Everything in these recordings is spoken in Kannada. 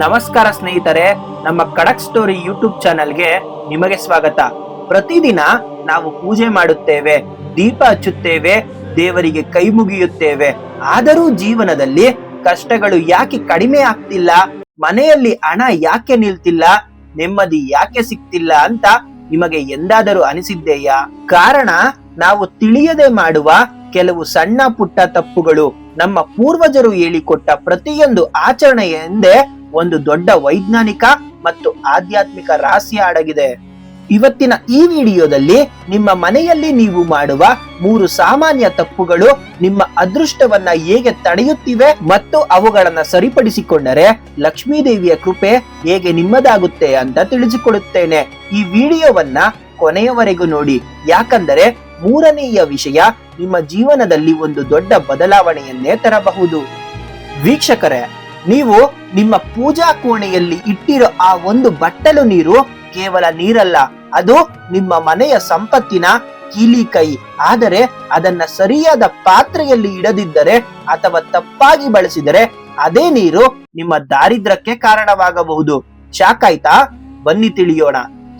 ನಮಸ್ಕಾರ ಸ್ನೇಹಿತರೆ, ನಮ್ಮ ಕಡಕ್ ಸ್ಟೋರಿ ಯೂಟ್ಯೂಬ್ ಚಾನೆಲ್ಗೆ ನಿಮಗೆ ಸ್ವಾಗತ. ಪ್ರತಿದಿನ ನಾವು ಪೂಜೆ ಮಾಡುತ್ತೇವೆ, ದೀಪ ಹಚ್ಚುತ್ತೇವೆ, ದೇವರಿಗೆ ಕೈ ಮುಗಿಯುತ್ತೇವೆ. ಆದರೂ ಜೀವನದಲ್ಲಿ ಕಷ್ಟಗಳು ಯಾಕೆ ಕಡಿಮೆ ಆಗ್ತಿಲ್ಲ? ಮನೆಯಲ್ಲಿ ಹಣ ಯಾಕೆ ನಿಲ್ತಿಲ್ಲ? ನೆಮ್ಮದಿ ಯಾಕೆ ಸಿಗ್ತಿಲ್ಲ ಅಂತ ನಿಮಗೆ ಎಂದಾದರೂ ಅನಿಸಿದ್ದೆಯಾ? ಕಾರಣ, ನಾವು ತಿಳಿಯದೆ ಮಾಡುವ ಕೆಲವು ಸಣ್ಣ ಪುಟ್ಟ ತಪ್ಪುಗಳು ನಮ್ಮ ಪೂರ್ವಜರು ಹೇಳಿಕೊಟ್ಟ ಪ್ರತಿಯೊಂದು ಆಚರಣೆ ಎಂದೇ ಒಂದು ದೊಡ್ಡ ವೈಜ್ಞಾನಿಕ ಮತ್ತು ಆಧ್ಯಾತ್ಮಿಕ ರಹಸ್ಯ ಅಡಗಿದೆ. ಇವತ್ತಿನ ಈ ವಿಡಿಯೋದಲ್ಲಿ ನಿಮ್ಮ ಮನೆಯಲ್ಲಿ ನೀವು ಮಾಡುವ ಮೂರು ಸಾಮಾನ್ಯ ತಪ್ಪುಗಳು ನಿಮ್ಮ ಅದೃಷ್ಟವನ್ನ ಹೇಗೆ ತಡೆಯುತ್ತಿವೆ ಮತ್ತು ಅವುಗಳನ್ನ ಸರಿಪಡಿಸಿಕೊಂಡರೆ ಲಕ್ಷ್ಮೀ ದೇವಿಯ ಕೃಪೆ ಹೇಗೆ ನಿಮ್ಮದಾಗುತ್ತೆ ಅಂತ ತಿಳಿಸಿಕೊಡುತ್ತೇನೆ ಈ ವಿಡಿಯೋವನ್ನ ಕೊನೆಯವರೆಗೂ ನೋಡಿ. ಯಾಕಂದರೆ ಮೂರನೆಯ ವಿಷಯ ನಿಮ್ಮ ಜೀವನದಲ್ಲಿ ಒಂದು ದೊಡ್ಡ ಬದಲಾವಣೆಯನ್ನೇ ತರಬಹುದು. ವೀಕ್ಷಕರೇ ನೀವು ನಿಮ್ಮ ಪೂಜಾ ಕೋಣೆಯಲ್ಲಿ ಇಟ್ಟಿರೋ ಆ ಒಂದು ಬಟ್ಟಲು ನೀರು ಕೇವಲ ನೀರಲ್ಲ, ಅದು ನಿಮ್ಮ ಮನೆಯ ಸಂಪತ್ತಿನ ಕೀಲಿ ಕೈ. ಆದರೆ ಅದನ್ನ ಸರಿಯಾದ ಪಾತ್ರೆಯಲ್ಲಿ ಇಡದಿದ್ದರೆ ಅಥವಾ ತಪ್ಪಾಗಿ ಬಳಸಿದರೆ ಅದೇ ನೀರು ನಿಮ್ಮ ದಾರಿದ್ರ್ಯಕ್ಕೆ ಕಾರಣವಾಗಬಹುದು. ಶಾಕಾಯ್ತಾ? ಬನ್ನಿ ತಿಳಿಯೋಣ.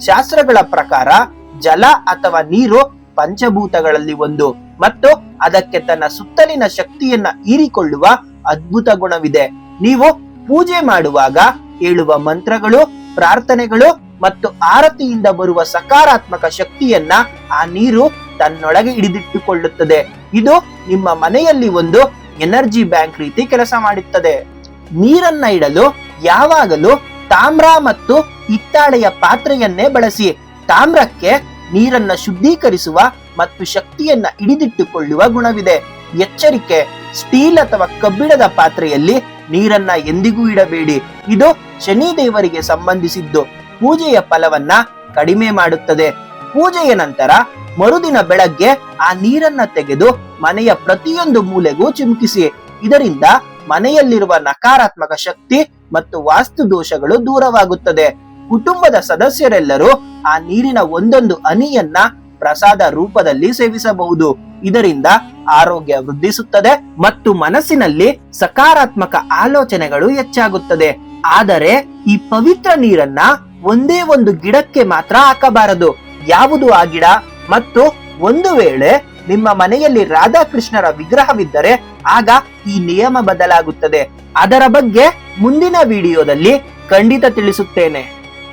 ಶಾಸ್ತ್ರಗಳ ಪ್ರಕಾರ ಜಲ ಅಥವಾ ನೀರು ಪಂಚಭೂತಗಳಲ್ಲಿ ಒಂದು ಮತ್ತು ಅದಕ್ಕೆ ತನ್ನ ಸುತ್ತಲಿನ ಶಕ್ತಿಯನ್ನ ಹೀರಿಕೊಳ್ಳುವ ಅದ್ಭುತ ಗುಣವಿದೆ. ನೀವು ಪೂಜೆ ಮಾಡುವಾಗ ಹೇಳುವ ಮಂತ್ರಗಳು, ಪ್ರಾರ್ಥನೆಗಳು ಮತ್ತು ಆರತಿಯಿಂದ ಬರುವ ಸಕಾರಾತ್ಮಕ ಶಕ್ತಿಯನ್ನ ಆ ನೀರು ತನ್ನೊಳಗೆ ಹಿಡಿದಿಟ್ಟುಕೊಳ್ಳುತ್ತದೆ. ಇದು ನಿಮ್ಮ ಮನೆಯಲ್ಲಿ ಒಂದು ಎನರ್ಜಿ ಬ್ಯಾಂಕ್ ರೀತಿ ಕೆಲಸ ಮಾಡುತ್ತದೆ. ನೀರನ್ನ ಇಡಲು ಯಾವಾಗಲೂ ತಾಮ್ರ ಮತ್ತು ಹಿತ್ತಾಳೆಯ ಪಾತ್ರೆಯನ್ನೇ ಬಳಸಿ, ತಾಮ್ರಕ್ಕೆ ನೀರನ್ನ ಶುದ್ಧೀಕರಿಸುವ ಮತ್ತು ಶಕ್ತಿಯನ್ನ ಹಿಡಿದಿಟ್ಟುಕೊಳ್ಳುವ ಗುಣವಿದೆ. ಎಚ್ಚರಿಕೆ, ಸ್ಟೀಲ್ ಅಥವಾ ಕಬ್ಬಿಣದ ಪಾತ್ರೆಯಲ್ಲಿ ನೀರನ್ನ ಎಂದಿಗೂ ಇಡಬೇಡಿ. ಇದು ಶನಿ ದೇವರಿಗೆ ಸಂಬಂಧಿಸಿದ್ದು. ಪೂಜೆಯ ಫಲವನ್ನ ಕಡಿಮೆ ಮಾಡುತ್ತದೆ. ಪೂಜೆಯ ನಂತರ ಮರುದಿನ ಬೆಳಗ್ಗೆ ಆ ನೀರನ್ನ ತೆಗೆದು ಮನೆಯ ಪ್ರತಿಯೊಂದು ಮೂಲೆಗೂ ಚಿಮುಕಿಸಿ. ಇದರಿಂದ ಮನೆಯಲ್ಲಿರುವ ನಕಾರಾತ್ಮಕ ಶಕ್ತಿ ಮತ್ತು ವಾಸ್ತು ದೋಷಗಳು ದೂರವಾಗುತ್ತದೆ. ಕುಟುಂಬದ ಸದಸ್ಯರೆಲ್ಲರೂ ಆ ನೀರಿನ ಒಂದೊಂದು ಹನಿಯನ್ನ ಪ್ರಸಾದ ರೂಪದಲ್ಲಿ ಸೇವಿಸಬಹುದು. ಇದರಿಂದ ಆರೋಗ್ಯ ವೃದ್ಧಿಸುತ್ತದೆ ಮತ್ತು ಮನಸ್ಸಿನಲ್ಲಿ ಸಕಾರಾತ್ಮಕ ಆಲೋಚನೆಗಳು ಹೆಚ್ಚಾಗುತ್ತದೆ. ಆದರೆ ಈ ಪವಿತ್ರ ನೀರನ್ನ ಒಂದೇ ಒಂದು ಗಿಡಕ್ಕೆ ಮಾತ್ರ ಹಾಕಬಾರದು. ಯಾವುದು ಆ ಗಿಡ? ಮತ್ತು ಒಂದು ವೇಳೆ ನಿಮ್ಮ ಮನೆಯಲ್ಲಿ ರಾಧಾಕೃಷ್ಣರ ವಿಗ್ರಹವಿದ್ದರೆ ಆಗ ಈ ನಿಯಮ ಬದಲಾಗುತ್ತದೆ. ಅದರ ಬಗ್ಗೆ ಮುಂದಿನ ವಿಡಿಯೋದಲ್ಲಿ ಖಂಡಿತ ತಿಳಿಸುತ್ತೇನೆ.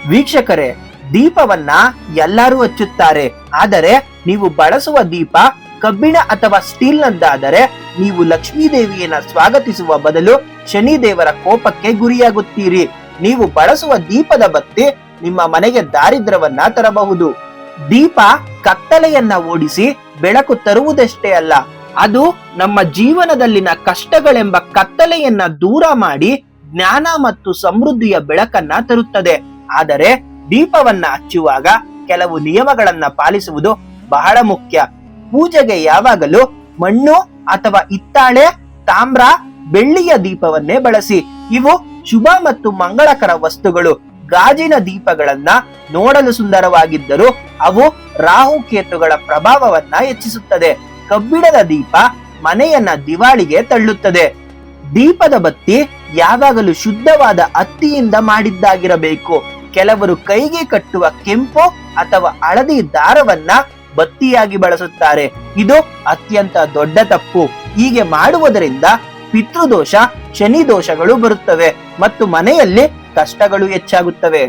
ವೀಕ್ಷಕರೇ, ದೀಪವನ್ನ ಎಲ್ಲರೂ ಹಚ್ಚುತ್ತಾರೆ. ಆದರೆ ನೀವು ಬಳಸುವ ದೀಪ ಕಬ್ಬಿಣ ಅಥವಾ ಸ್ಟೀಲ್ ನಂದಾದರೆ ನೀವು ಲಕ್ಷ್ಮೀ ದೇವಿಯನ್ನ ಸ್ವಾಗತಿಸುವ ಬದಲು ಶನಿ ದೇವರ ಕೋಪಕ್ಕೆ ಗುರಿಯಾಗುತ್ತೀರಿ. ನೀವು ಬಳಸುವ ದೀಪದ ಬತ್ತಿ ನಿಮ್ಮ ಮನೆಗೆ ದಾರಿದ್ರ್ಯವನ್ನ ತರಬಹುದು. ದೀಪ ಕತ್ತಲೆಯನ್ನ ಓಡಿಸಿ ಬೆಳಕು ತರುವುದಷ್ಟೇ ಅಲ್ಲ, ಅದು ನಮ್ಮ ಜೀವನದಲ್ಲಿನ ಕಷ್ಟಗಳೆಂಬ ಕತ್ತಲೆಯನ್ನ ದೂರ ಮಾಡಿ ಜ್ಞಾನ ಮತ್ತು ಸಮೃದ್ಧಿಯ ಬೆಳಕನ್ನ ತರುತ್ತದೆ. ಆದರೆ ದೀಪವನ್ನ ಹಚ್ಚುವಾಗ ಕೆಲವು ನಿಯಮಗಳನ್ನ ಪಾಲಿಸುವುದು ಬಹಳ ಮುಖ್ಯ. ಪೂಜೆಗೆ ಯಾವಾಗಲೂ ಮಣ್ಣು ಅಥವಾ ಹಿತ್ತಾಳೆ, ತಾಮ್ರ, ಬೆಳ್ಳಿಯ ದೀಪವನ್ನೇ ಬಳಸಿ. ಇವು ಶುಭ ಮತ್ತು ಮಂಗಳಕರ ವಸ್ತುಗಳು. ಗಾಜಿನ ದೀಪಗಳನ್ನ ನೋಡಲು ಸುಂದರವಾಗಿದ್ದರೂ ಅವು ರಾಹು ಕೇತುಗಳ ಪ್ರಭಾವವನ್ನ ಹೆಚ್ಚಿಸುತ್ತದೆ. ಕಬ್ಬಿಣದ ದೀಪ ಮನೆಯನ್ನ ದಿವಾಳಿಗೆ ತಳ್ಳುತ್ತದೆ. ದೀಪದ ಬತ್ತಿ ಯಾವಾಗಲೂ ಶುದ್ಧವಾದ ಅತ್ತಿಯಿಂದ ಮಾಡಿದ್ದಾಗಿರಬೇಕು. ಕೆಲವರು ಕೈಗೆ ಕಟ್ಟುವ ಕೆಂಪು ಅಥವಾ ಹಳದಿ ದಾರವನ್ನ ಬತ್ತಿಯಾಗಿ ಬಳಸುತ್ತಾರೆ. ಇದು ಅತ್ಯಂತ ದೊಡ್ಡ ತಪ್ಪು. ಹೀಗೆ ಮಾಡುವುದರಿಂದ ಪಿತೃದೋಷ ಶನಿ ದೋಷಗಳು ಬರುತ್ತವೆ ಮತ್ತು ಮನೆಯಲ್ಲಿ ಕಷ್ಟಗಳು ಹೆಚ್ಚಾಗುತ್ತವೆ.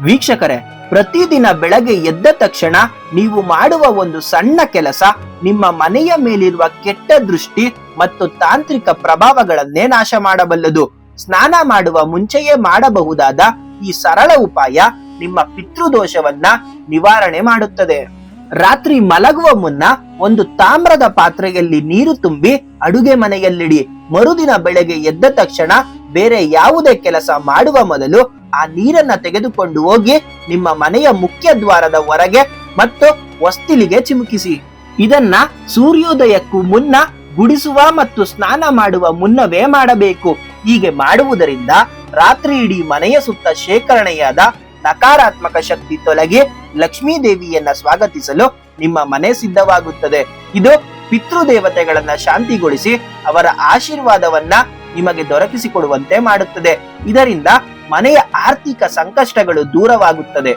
ವೀಕ್ಷಕರೇ, ಪ್ರತಿದಿನ ಬೆಳಗ್ಗೆ ಎದ್ದ ತಕ್ಷಣ ನೀವು ಮಾಡುವ ಒಂದು ಸಣ್ಣ ಕೆಲಸ ನಿಮ್ಮ ಮನೆಯ ಮೇಲಿರುವ ಕೆಟ್ಟ ದೃಷ್ಟಿ ಮತ್ತು ತಾಂತ್ರಿಕ ಪ್ರಭಾವಗಳನ್ನೇ ನಾಶ ಮಾಡಬಲ್ಲದು. ಸ್ನಾನ ಮಾಡುವ ಮುಂಚೆಯೇ ಮಾಡಬಹುದಾದ ಈ ಸರಳ ಉಪಾಯ ನಿಮ್ಮ ಪಿತೃದೋಷವನ್ನ ನಿವಾರಣೆ ಮಾಡುತ್ತದೆ. ರಾತ್ರಿ ಮಲಗುವ ಮುನ್ನ ಒಂದು ತಾಮ್ರದ ಪಾತ್ರೆಯಲ್ಲಿ ನೀರು ತುಂಬಿ ಅಡುಗೆ ಮನೆಯಲ್ಲಿಡಿ. ಮರುದಿನ ಬೆಳಗ್ಗೆ ಎದ್ದ ತಕ್ಷಣ ಬೇರೆ ಯಾವುದೇ ಕೆಲಸ ಮಾಡುವ ಮೊದಲು ಆ ನೀರನ್ನ ತೆಗೆದುಕೊಂಡು ಹೋಗಿ ನಿಮ್ಮ ಮನೆಯ ಮುಖ್ಯ ದ್ವಾರದ ಹೊರಗೆ ಮತ್ತು ವಸ್ತಿಲಿಗೆ ಚಿಮುಕಿಸಿ. ಇದನ್ನ ಸೂರ್ಯೋದಯಕ್ಕೂ ಮುನ್ನ ಗುಡಿಸುವ ಮತ್ತು ಸ್ನಾನ ಮಾಡುವ ಮುನ್ನವೇ ಮಾಡಬೇಕು. ಹೀಗೆ ಮಾಡುವುದರಿಂದ ರಾತ್ರಿ ಇಡೀ ಮನೆಯ ಸುತ್ತ ಶೇಖರಣೆಯಾದ ನಕಾರಾತ್ಮಕ ಶಕ್ತಿ ತೊಲಗಿ ಲಕ್ಷ್ಮೀ ದೇವಿಯನ್ನ ಸ್ವಾಗತಿಸಲು ನಿಮ್ಮ ಮನೆ ಸಿದ್ಧವಾಗುತ್ತದೆ. ಇದು ಪಿತೃದೇವತೆಗಳನ್ನ ಶಾಂತಿಗೊಳಿಸಿ ಅವರ ಆಶೀರ್ವಾದವನ್ನ ನಿಮಗೆ ದೊರಕಿಸಿಕೊಡುವಂತೆ ಮಾಡುತ್ತದೆ. ಇದರಿಂದ ಮನೆಯ ಆರ್ಥಿಕ ಸಂಕಷ್ಟಗಳು ದೂರವಾಗುತ್ತದೆ.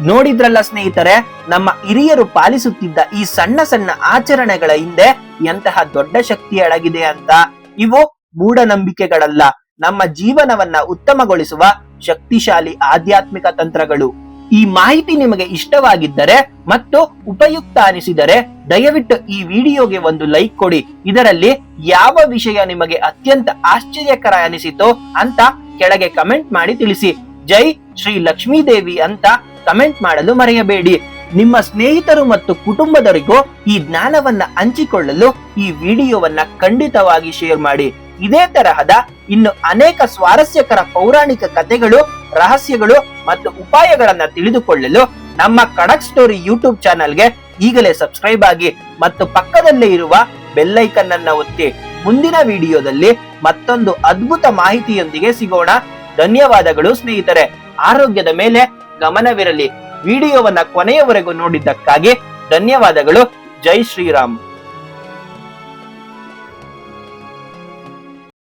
ನೋಡಿದ್ರಲ್ಲ ಸ್ನೇಹಿತರೆ, ನಮ್ಮ ಹಿರಿಯರು ಪಾಲಿಸುತ್ತಿದ್ದ ಈ ಸಣ್ಣ ಸಣ್ಣ ಆಚರಣೆಗಳ ಹಿಂದೆ ಎಂತಹ ದೊಡ್ಡ ಶಕ್ತಿ ಅಡಗಿದೆ ಅಂತ. ಇವು ಮೂಢನಂಬಿಕೆಗಳಲ್ಲ. ನಮ್ಮ ಜೀವನವನ್ನ ಉತ್ತಮಗೊಳಿಸುವ ಶಕ್ತಿಶಾಲಿ ಆಧ್ಯಾತ್ಮಿಕ ತಂತ್ರಗಳು. ಈ ಮಾಹಿತಿ ನಿಮಗೆ ಇಷ್ಟವಾಗಿದ್ದರೆ ಮತ್ತು ಉಪಯುಕ್ತ ಅನಿಸಿದರೆ ದಯವಿಟ್ಟು ಈ ವಿಡಿಯೋಗೆ ಒಂದು ಲೈಕ್ ಕೊಡಿ. ಇದರಲ್ಲಿ ಯಾವ ವಿಷಯ ನಿಮಗೆ ಅತ್ಯಂತ ಆಶ್ಚರ್ಯಕರ ಅನಿಸಿತೋ ಅಂತ ಕೆಳಗೆ ಕಮೆಂಟ್ ಮಾಡಿ ತಿಳಿಸಿ. ಜೈ ಶ್ರೀ ಲಕ್ಷ್ಮೀದೇವಿ ಅಂತ ಕಮೆಂಟ್ ಮಾಡಲು ಮರೆಯಬೇಡಿ. ನಿಮ್ಮ ಸ್ನೇಹಿತರು ಮತ್ತು ಕುಟುಂಬದವರಿಗೂ ಈ ಜ್ಞಾನವನ್ನ ಹಂಚಿಕೊಳ್ಳಲು ಈ ವಿಡಿಯೋವನ್ನ ಖಂಡಿತವಾಗಿ ಶೇರ್ ಮಾಡಿ. ಇದೇ ತರಹದ ಇನ್ನು ಅನೇಕ ಸ್ವಾರಸ್ಯಕರ ಪೌರಾಣಿಕ ಕಥೆಗಳು, ರಹಸ್ಯಗಳು ಮತ್ತು ಉಪಾಯಗಳನ್ನ ತಿಳಿದುಕೊಳ್ಳಲು ನಮ್ಮ ಕಡಕ್ ಸ್ಟೋರಿ ಯೂಟ್ಯೂಬ್ ಚಾನಲ್ಗೆ ಈಗಲೇ ಸಬ್ಸ್ಕ್ರೈಬ್ ಆಗಿ ಮತ್ತು ಪಕ್ಕದಲ್ಲೇ ಇರುವ ಬೆಲ್ಲೈಕನ್ ಅನ್ನ ಒತ್ತಿ. ಮುಂದಿನ ವಿಡಿಯೋದಲ್ಲಿ ಮತ್ತೊಂದು ಅದ್ಭುತ ಮಾಹಿತಿಯೊಂದಿಗೆ ಸಿಗೋಣ. ಧನ್ಯವಾದಗಳು ಸ್ನೇಹಿತರೆ. ಆರೋಗ್ಯದ ಮೇಲೆ ಗಮನವಿರಲಿ. ವಿಡಿಯೋವನ್ನ ಕೊನೆಯವರೆಗೂ ನೋಡಿದ್ದಕ್ಕಾಗಿ ಧನ್ಯವಾದಗಳು. ಜೈ ಶ್ರೀರಾಮ್.